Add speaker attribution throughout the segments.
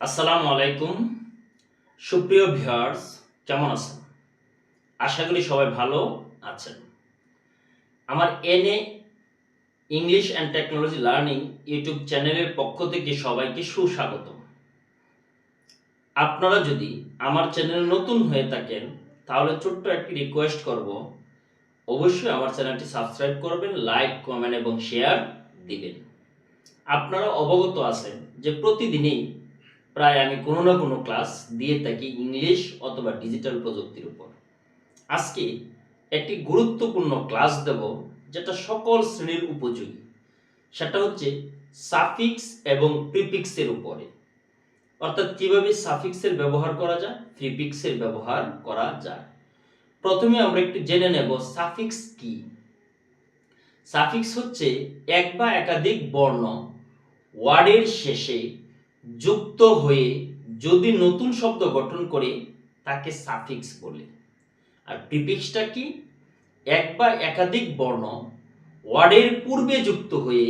Speaker 1: আসসালামু আলাইকুম। সুপ্রিয় ভিউয়ার্স, কেমন আছেন? আশা করি সবাই ভালো আছেন। আমার NA English and technology learning YouTube চ্যানেলের পক্ষ থেকে সবাইকে সুস্বাগত আপনারা যদি আমার চ্যানেলে নতুন হয়ে থাকেন, তাহলে ছোট্ট একটি রিকোয়েস্ট করব। অবশ্যই আমার চ্যানেলটি সাবস্ক্রাইব করবেন লাইক কমেন্ট এবং শেয়ার দিবেন। আপনারা অবগত আছেন যে প্রতিদিনই প্রায় আমি কোনো না কোনো ক্লাস দিয়ে থাকি ইংলিশ অথবা ডিজিটাল প্রযুক্তির উপর। আজকে একটি গুরুত্বপূর্ণ ক্লাস দেব, যেটা সকল শ্রেণির উপযোগী। সেটা হচ্ছে সাফিক্স এবং প্রিপিক্সের উপরে। অর্থাৎ কীভাবে সাফিক্সের ব্যবহার করা যায় প্রিপিক্সের ব্যবহার করা যায়। প্রথমে আমরা একটু জেনে নেব সাফিক্স কি। সাফিক্স হচ্ছে এক বা একাধিক বর্ণ ওয়ার্ডের শেষে যুক্ত হয়ে যদি নতুন শব্দ গঠন করে, তাকে সাফিক্স বলে। আর প্রিফিক্সটা কি? এক বা একাধিক বর্ণ ওয়ার্ডের পূর্বে যুক্ত হয়ে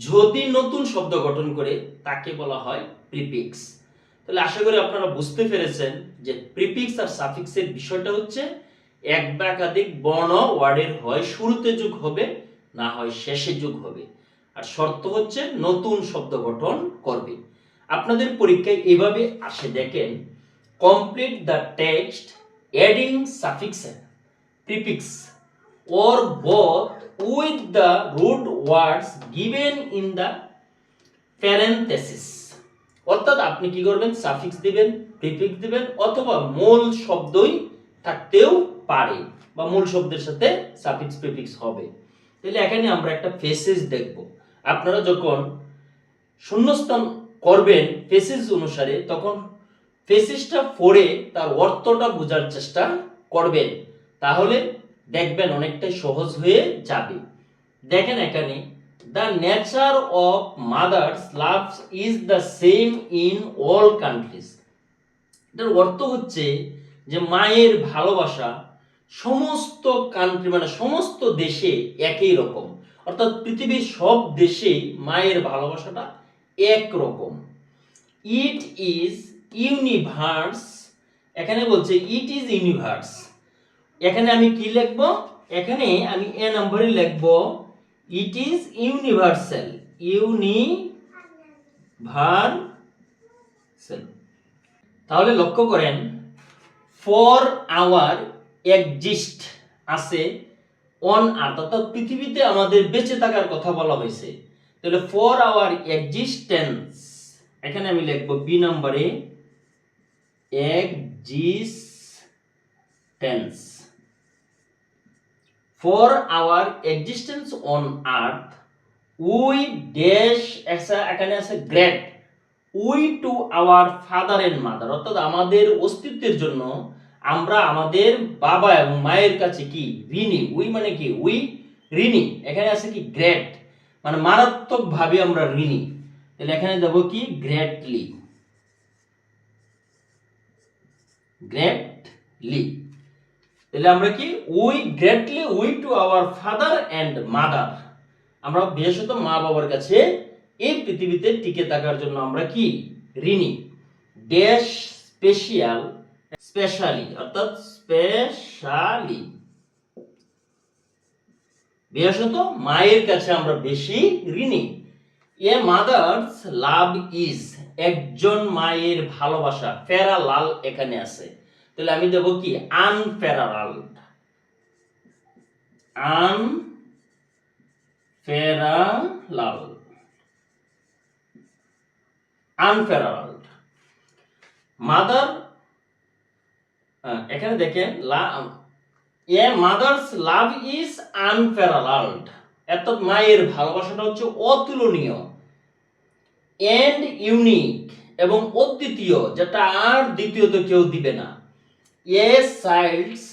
Speaker 1: যদি নতুন শব্দ গঠন করে, তাকে বলা হয় প্রিফিক্স। তাহলে আশা করি আপনারা বুঝতে পেরেছেন যে প্রিফিক্স আর সাফিক্সের বিষয়টা হচ্ছে এক বা একাধিক বর্ণ ওয়ার্ডের হয় শুরুতে যুগ হবে, না হয় শেষে যুগ হবে। আর শর্ত হচ্ছে নতুন শব্দ গঠন করবে। আপনাদের পরীক্ষায় এভাবে আসে, দেখেন complete the text adding suffix prefix or both with the root words given in the parenthesis. অর্থাৎ আপনি কি করবেন? সাফিক্স দিবেন প্রিফিক্স দিবেন, অথবা মূল শব্দই থাকতেও পারে, বা মূল শব্দের সাথে সাফিক্স প্রিফিক্স হবে। তাহলে এখানে আমরা একটা ফেসেস দেখব। আপনারা যখন শূন্যস্থান করবেন ফেসেস অনুসারে, তখন ফেসেসটা পড়ে তার অর্থটা বোঝার চেষ্টা করবেন। তাহলে দেখবেন অনেকটাই সহজ হয়ে যাবে। দেখেন এখানে the nature of mother's love is the same in all countries এটার অর্থ হচ্ছে যে মায়ের ভালোবাসা সমস্ত কান্ট্রি মানে সমস্ত দেশে একই রকম। অর্থাৎ পৃথিবীর সব দেশেই মায়ের ভালোবাসাটা একরকম। ইট ইজ ইউনিভার্স এখানে বলছে ইট ইজ ইউনিভার্স এখানে আমি কি লিখব? এখানে আমি এ নম্বরে লিখব ইট ইজ ইউনিভার্সাল ইউনিভার্সাল তাহলে লক্ষ্য করেন ফর আওয়ার এক্সিস্ট আছে অন আর্থ অর্থাৎ পৃথিবীতে আমাদের বেঁচে থাকার কথা বলা হয়েছে। তাহলে ফর আওয়ার এক্সিস্টেন্স এখানে আমি লিখব বি নম্বরে existence for our existence on earth we dash এখানে আছে great we to our father and mother অর্থাৎ আমাদের অস্তিত্বের জন্য আমরা আমাদের বাবা এবং মায়ের কাছে কি? ঋণী। উই মানে কি? উই ঋণী। এখানে আছে কি? গ্রেট মানে মারাত্মক ভাবে আমরা ঋণী। তাহলে এখানে দেবো কি? গ্রেটলি গ্রেটলি তাহলে আমরা কি? We greatly we to our father and mother আমরা বিশেষত মা বাবার কাছে এই পৃথিবীতে টিকে থাকার জন্য আমরা কি? ঋণী। ড্যাশ স্পেশাল স্পেশালি অর্থাৎ স্পেশালি বিশেষত মায়ের কাছে আমরা বেশি ঋণী। এ মাদার্স লাভ ইজ একজন মায়ের ভালোবাসা ফেরা লাল এখানে আছে। তাহলে আমি দেব কি? আনফেরাল আন ফেরালাল আনফেরাল মাদার এখানে দেখেন এ মাদার্স লাভ ইজ আনফেরালাল্ড অর্থাৎ মায়ের ভালোবাসাটা হচ্ছে অতুলনীয় এন্ড ইউনিক এবং অদ্বিতীয়, যেটা আর দ্বিতীয়ত কেউ দিবে না। A child's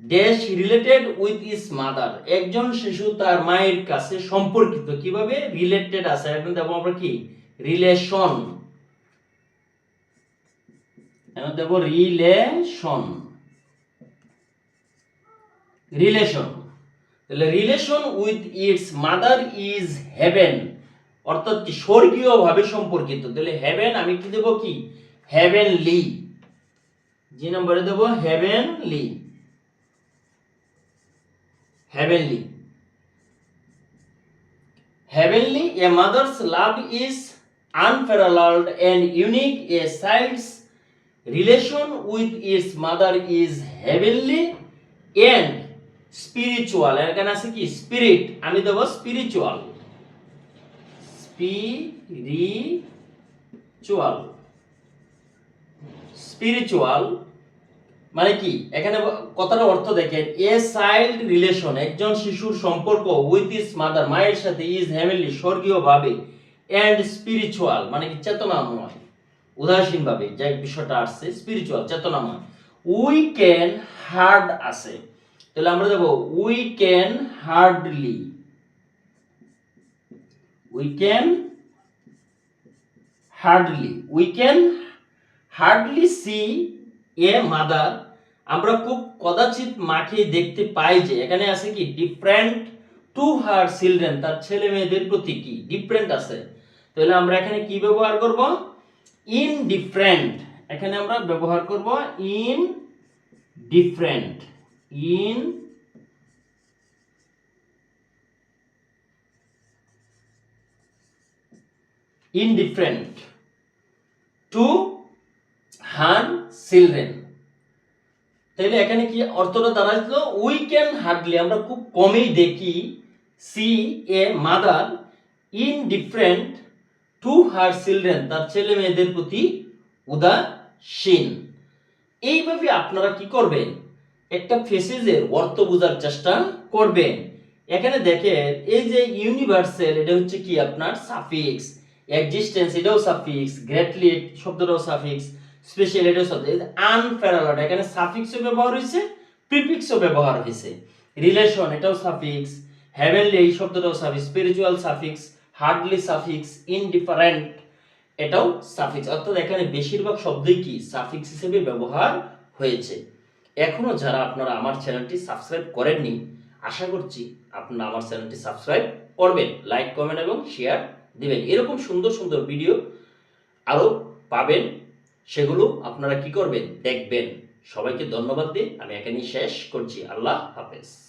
Speaker 1: dash related with is mother. একজন শিশু তার মায়ের কাছে সম্পর্কিত, কীভাবে? রিলেটেড আছে এখন দেবো আমরা কি? রিলেশন। এখন দেবো রিলেশন। রিলেশন তাহলে relation with its mother is heaven অর্থাৎ কি স্বর্গীয়ভাবে সম্পর্কিত। তাহলে হেভেন আমি কি দেব কি? হেভেন লি যে নম্বরে দেব? Heavenly heavenly heavenly a mother's love is unparalleled and unique a child's relation with its mother is heavenly and spiritual. এখানে আছে কি? স্পিরিট আমি দেবো স্পিরিচুয়াল স্পিরিচুয়াল স্পিরিচুয়াল মানে কি? এখানে কথাটা অর্থ দেখেন এ চাইল্ড রিলেশন একজন শিশুর সম্পর্ক উইথ ইস মাদার মায়ের সাথে ইজ হ্যামিলি স্বর্গীয় ভাবে অ্যান্ড স্পিরিচুয়াল মানে কি? চেতনাময়। উদাসীন ভাবে যে বিষয়টা আসছে স্পিরিচুয়াল চেতনাময়। উই ক্যান হার্ড আছে। তাহলে আমরা দেবো we can hardly we can hardly we can hardly see a mother আমরা খুব কদাচিৎ মাকে দেখতে পাই যে, এখানে আছে কি ডিফারেন্ট টু হার চিলড্রেন তার ছেলে মেয়েদের প্রতি কি ডিফারেন্ট আছে। তাহলে আমরা এখানে কি ব্যবহার করব? ইন ডিফারেন্ট এখানে আমরা ব্যবহার করব in different in indifferent to her children. তাহলে এখানে কি অর্থটা দাঁড়াইছিল? উই ক্যান হার্ডলি, আমরা খুব কমই দেখি see a mother indifferent to her children, তার ছেলে মেয়েদের প্রতি উদাসীন। এইভাবে আপনারা কি করবেন? একটা ফেসিজের অর্থ বোঝার চেষ্টা করবেন। এখানে দেখেন, এই যে ইউনিভার্সাল এটা হচ্ছে কি আপনার সাফিক্স এক্সিস্টেন্স এটাও সাফিক্স গ্রেটলি শব্দটাও সাফিক্স স্পেশাল এটাও শব্দ আনপ্যারালড এখানে সাফিক্সও ব্যবহার হয়েছে প্রিফিক্সও ব্যবহার হয়েছে। রিলেশন এটাও সাফিক্স হেভেনলি এই শব্দটাও suffix spiritual suffix hardly suffix indifferent এটাও সাফিক্স অর্থাৎ এখানে বেশিরভাগ শব্দই কি? সাফিক্স হিসেবে ব্যবহার হয়েছে। এখনও যারা আপনারা আমার চ্যানেলটি সাবস্ক্রাইব করেননি, আশা করছি আপনারা আমার চ্যানেলটি সাবস্ক্রাইব করবেন, লাইক, কমেন্ট এবং শেয়ার দিবেন। এরকম সুন্দর সুন্দর ভিডিও আরও পাবেন, সেগুলো আপনারা কি করবেন? দেখবেন। সবাইকে ধন্যবাদ দিয়ে আমি এখানেই শেষ করছি। আল্লাহ হাফেজ।